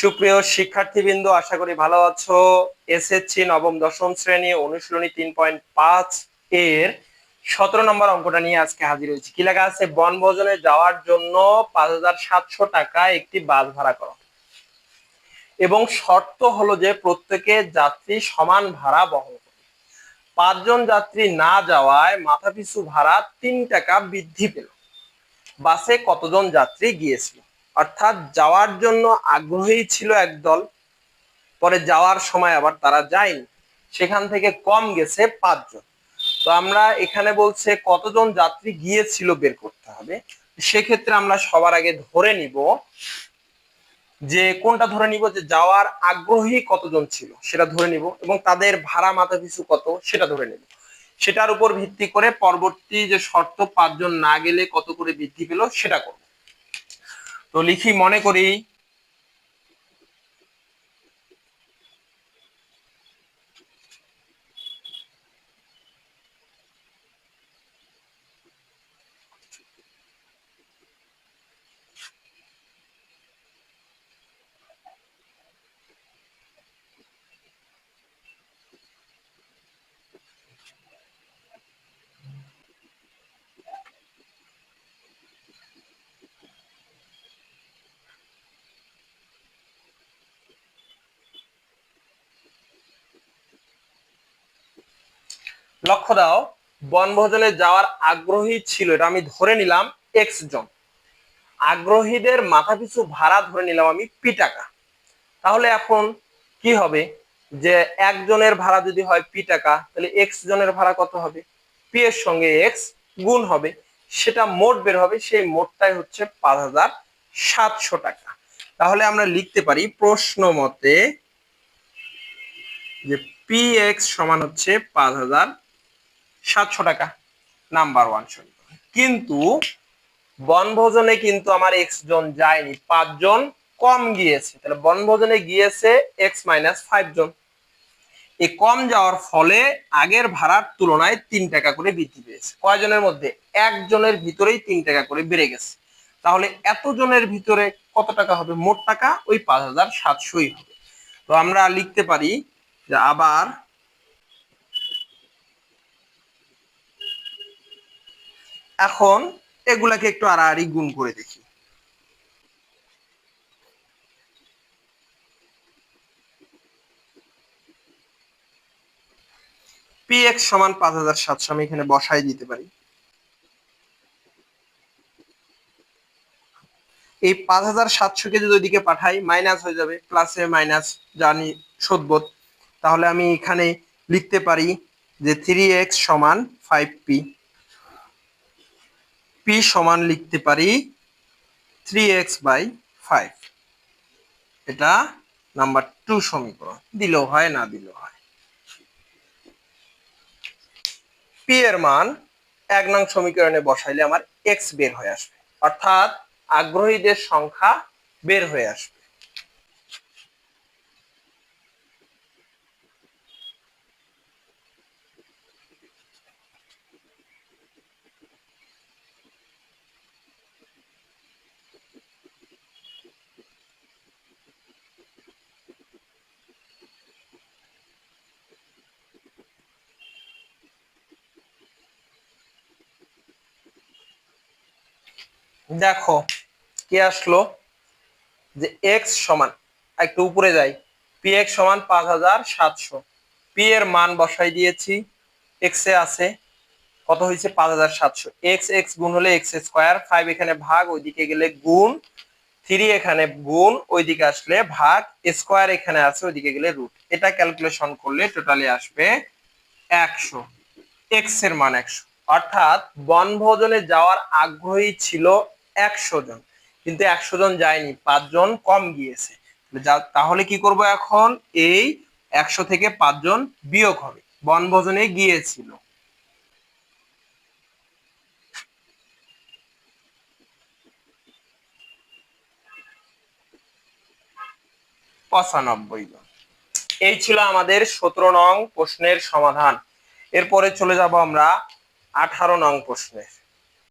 সুপ্রিয় শিক্ষার্থীবৃন্দ, আশা করি ভালো আছো। এসএসসি নবম দশম শ্রেণি অনুশীলনী তিন পয়েন্ট পাঁচ এর সতেরো নম্বর অঙ্কটা নিয়ে আজকে হাজির হয়েছি। কি লেখা আছে? বনভোজনে যাওয়ার জন্য পাঁচ হাজার সাতশো টাকা একটি বাস ভাড়া করো। এবং শর্ত হলো যে প্রত্যেকে যাত্রী সমান ভাড়া বহন করে। পাঁচজন যাত্রী না যাওয়ায় মাথাপিছু ভাড়া তিন টাকা বৃদ্ধি পেল। বাসে কতজন যাত্রী গিয়েছিল? অর্থাৎ যাওয়ার জন্য আগ্রহী ছিল একদল পরে যাওয়ার সময় আবার তারা যায়নি। সেখান থেকে কম গেছে পাঁচজন। তো আমরা এখানে বলছে কতজন যাত্রী গিয়েছিল বের করতে হবে, সেক্ষেত্রে আমরা সবার আগে ধরে নিব যে কোনটা ধরে নিব যে যাওয়ার আগ্রহী কতজন ছিল, সেটা ধরে নিব এবং তাদের ভাড়া মাথা পিছু কত, সেটা ধরে নিব। সেটার উপর ভিত্তি করে পরবর্তী যে শর্ত পাঁচজন না গেলে কত করে বৃদ্ধি পেল, সেটা করব। তো লিখি মনে করি লক্ষ্য দাও, বনভোজনে যাওয়ার আগ্রহী ছিল, এটা আমি ধরে নিলাম এক্স জন। আগ্রহীদের মাথাপিছু ভাড়া ধরে নিলাম আমি পি টাকা। তাহলে এখন কি হবে? যে একজনের ভাড়া যদি হয় পি টাকা, তাহলে এক্স জনের ভাড়া কত হবে? পি এর সঙ্গে এক্স গুণ হবে, সেটা মোট বের হবে, সেই মোটটাই হচ্ছে পাঁচ হাজার সাতশো টাকা। তাহলে আমরা লিখতে পারি প্রশ্ন মতে যে পি এক্স সমান হচ্ছে পাঁচ হাজার সাতশো টাকা নাম্বার ওয়ান সমীকরণ কিন্তু বনভোজনে কিন্তু আমার এক্স জন যায়নি, পাঁচজন কম গিয়েছে। তাহলে বনভোজনে গিয়েছে এক্স মাইনাস ফাইভ জন। এই কম যাওয়ার ফলে আগের ভাড়ার তুলনায় তিন টাকা করে বৃদ্ধি পেয়েছে। কয়জনের মধ্যে? একজনের ভিতরেই তিন টাকা করে বেড়ে গেছে। তাহলে এত জনের ভিতরে কত টাকা হবে? মোট টাকা ওই পাঁচ হাজার সাতশোই হবে। তো আমরা লিখতে পারি যে আবার এখন এগুলাকে একটু আড়াআড়ি গুণ করে দেখি। পি এক্স সমান পাঁচ হাজার সাতশো, আমি এখানে বসাই দিতে পারি। এই পাঁচ হাজার সাতশোকে যদি ওইদিকে পাঠাই মাইনাস হয়ে যাবে প্লাসে মাইনাস জানি সদবোধ তাহলে আমি এখানে লিখতে পারি যে থ্রি এক্স সমান ফাইভ পি পি সমান লিখতে পারি থ্রি বাই ফাইভ এটা নাম্বার টু সমীকরণ। দিলেও হয়, না দিলেও হয়। পি এর মান এক নং সমীকরণে বসাইলে আমার এক্স বের হয়ে আসবে। অর্থাৎ আগ্রহীদের সংখ্যা বের হয়ে আসবে। দেখো, কি আসলো? যে এক্স সমান, একটু উপরে যাই। পি এক্স সমান পাঁচ হাজার সাতশো। পি এর মান বসাই দিয়েছি এক্স এ আছে, কত হয়েছে? পাঁচ হাজার সাতশো। এক্স এক্স গুণ হলে এক্স স্কোয়ার ফাইভ এখানে ভাগ, ওইদিকে গেলে গুণ থ্রি এখানে গুণ, ওইদিকে আসলে ভাগ স্কোয়ার এখানে আছে, ওইদিকে গেলে রুট এটা ক্যালকুলেশন করলে টোটালি আসবে একশো। এক্সের মান একশো। অর্থাৎ বনভোজনে যাওয়ার আগ্রহী ছিল একশো জন। কিন্তু একশো জন যায়নি পাঁচজন কম গিয়েছে। তাহলে কি করব এখন? এই একশো থেকে পাঁচজন বিয়োগ হবে। বনভোজনে গিয়েছিল। পঁচানব্বই জন। এই ছিল আমাদের সতেরো নং প্রশ্নের সমাধান। এরপরে চলে যাব আমরা আঠারো নং প্রশ্নের।